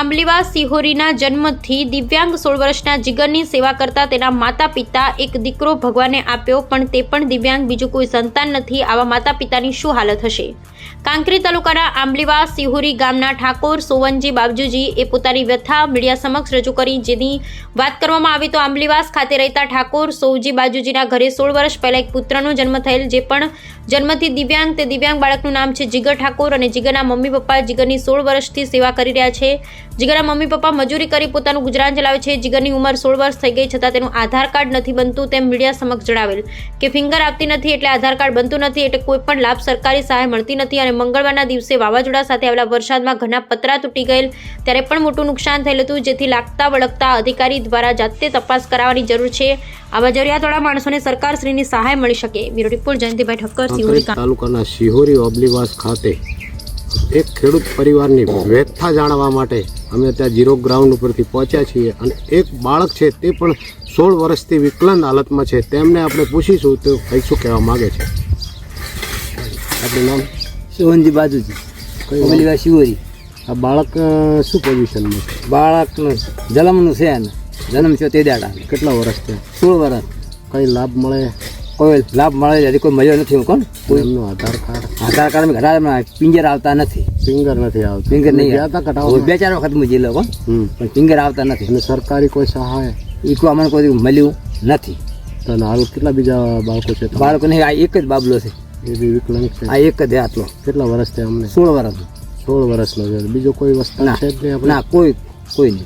આંબલીવા સિહોરીના જન્મથી દિવ્યાંગ સોળ વર્ષના જીગરની સેવા કરતા તેના માતા પિતા એક દીકરો ભગવાને આપ્યો, પણ તે પણ દિવ્યાંગ, બીજું કોઈ સંતાન નથી. આવા માતા પિતાની શું હાલત હશે? કાંકરી તાલુકાના આંબલીવા સિહોરી ગામના ઠાકોર સોવનજી બાબજુજી એ પોતાની વ્યથા મીડિયા સમક્ષ રજૂ કરી. જેની વાત કરવામાં આવે તો આંબલીવાસ ખાતે રહેતા ઠાકોર સોવજી બાજુજીના ઘરે સોળ વર્ષ પહેલા એક પુત્રનો જન્મ થયેલ, જે પણ જન્મથી દિવ્યાંગ તે દિવ્યાંગ બાળકનું નામ છે જીગર ઠાકોર અને જીગરના મમ્મી પપ્પા જીગરની સોળ વર્ષથી સેવા કરી રહ્યા છે. જીગરના મમ્મી પપ્પા મજૂરી કરી પોતાનું ગુજરાન ચલાવે છે. જીગરની ઉંમર સોળ વર્ષ થઈ ગઈ છતાં તેનું આધાર કાર્ડ નથી બનતું તેમ મીડિયા સમક્ષ જણાવેલ કે ફિંગર આપતી નથી એટલે આધાર કાર્ડ બનતું નથી એટલે કોઈ પણ લાભ સરકારી સહાય મળતી નથી અને મંગળવારના દિવસે વાવાઝોડા સાથે આવેલા વરસાદમાં ઘણા પતરા તૂટી ગયેલ. ત્યારે પણ મોટું નુકસાન થયેલ હતું જેથી લાગતા વળગતા અધિકારી દ્વારા જાતે તપાસ કરાવવાની જરૂર છે. આવા જરૂરિયાતવાળા માણસોને સરકારશ્રીની સહાય મળી શકે. બ્યુરો રિપોર્ટ જયંતિભાઈ ઠક્કર સિહોરી તાલુકાના સિહોરી ઓબલીવાસ ખાતે એક ખેડૂત પરિવારની વ્યથા જાણવા માટે અમે ત્યાં જીરો ગ્રાઉન્ડ ઉપરથી પહોંચ્યા છીએ અને એક બાળક છે તે પણ સોળ વર્ષથી વિકલાંગ હાલતમાં છે. તેમને આપણે પૂછીશું તો કંઈ શું કહેવા માગે છે. આપણું નામ? સોહનજી બાજુજી ઓબલીવા શિવરી. આ બાળક શું પોઝિશનમાં છે? બાળકનું જન્મનું છે એને. જન્મ છે તે દાડા કેટલા વર્ષ છે? સોળ વર્ષ કઈ લાભ મળે? કોઈ લાભ મળે છે કોઈ મળ્યો નથી હું કોણ? કોઈ એમનું આધાર કાર્ડ. આધાર કાર્ડ ઘણા પિંજર આવતા નથી. ફિંગર નથી આવતું. પિંગર નહીં આવતા. કટાવ બે ચાર વખત હું. લોકો પણ પિંગર આવતા નથી. અને સરકારી કોઈ સહાય? એ કોઈ અમને કોઈ મળ્યું નથી. તો હાલ કેટલા બીજા બાળકો છે બાળકો નહીં આ એક જ બાબલો છે. એ બી વિકલાંગ છે. આ એક જ આટલો. કેટલા વર્ષ થયા અમને? સોળ વર્ષનો. સોળ વર્ષનો છે. બીજો કોઈ વસ્તુ. છે જ નહીં ના કોઈ કોઈ નહીં.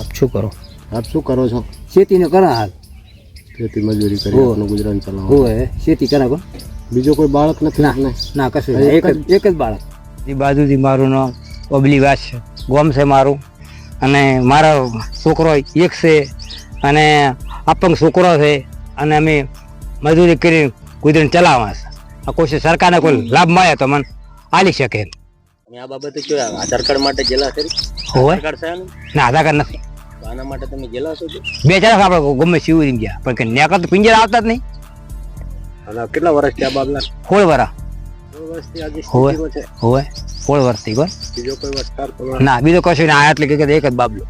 આપ શું કરો? આપ શું કરો છો? ખેતીને કરો હાલ. ખેતી મજૂરી કરી. આપનું ગુજરાન ચલાવો હોય ખેતી કરે કોણ? બીજો કોઈ બાળક નથી ના. ના? કશું એક એક જ એક જ બાળક. એ બાજુથી મારું નામ ઓબલી વાસ છે. ગોમ છે મારું. અને મારો છોકરો એક છે. અને અપંગ છોકરો છે. અને અમે મજૂરી કરી ગુજરાન ચલાવવા છે. આ કોઈ સરકારને કોઈ લાભ મળે તો મને આલી શકે. આ બાબતે કયો આધાર કાર્ડ માટે જેલા કરી હોય છે ના આધાર કાર્ડ નથી. આના માટે તમે જેલા છો? બે ચાર આપણે ગમે શિવરી ગયા પણ કે નેકર તો પિંજર આવતા જ નહીં. અને કેટલા વર્ષ થયા બાબલા? સોળ વરા હોય. હોય સોળ વર્ષથી કોણ બીજો કોઈ વસ્તાર ના બીજો કશું ના એટલે કે એક જ બાબલો.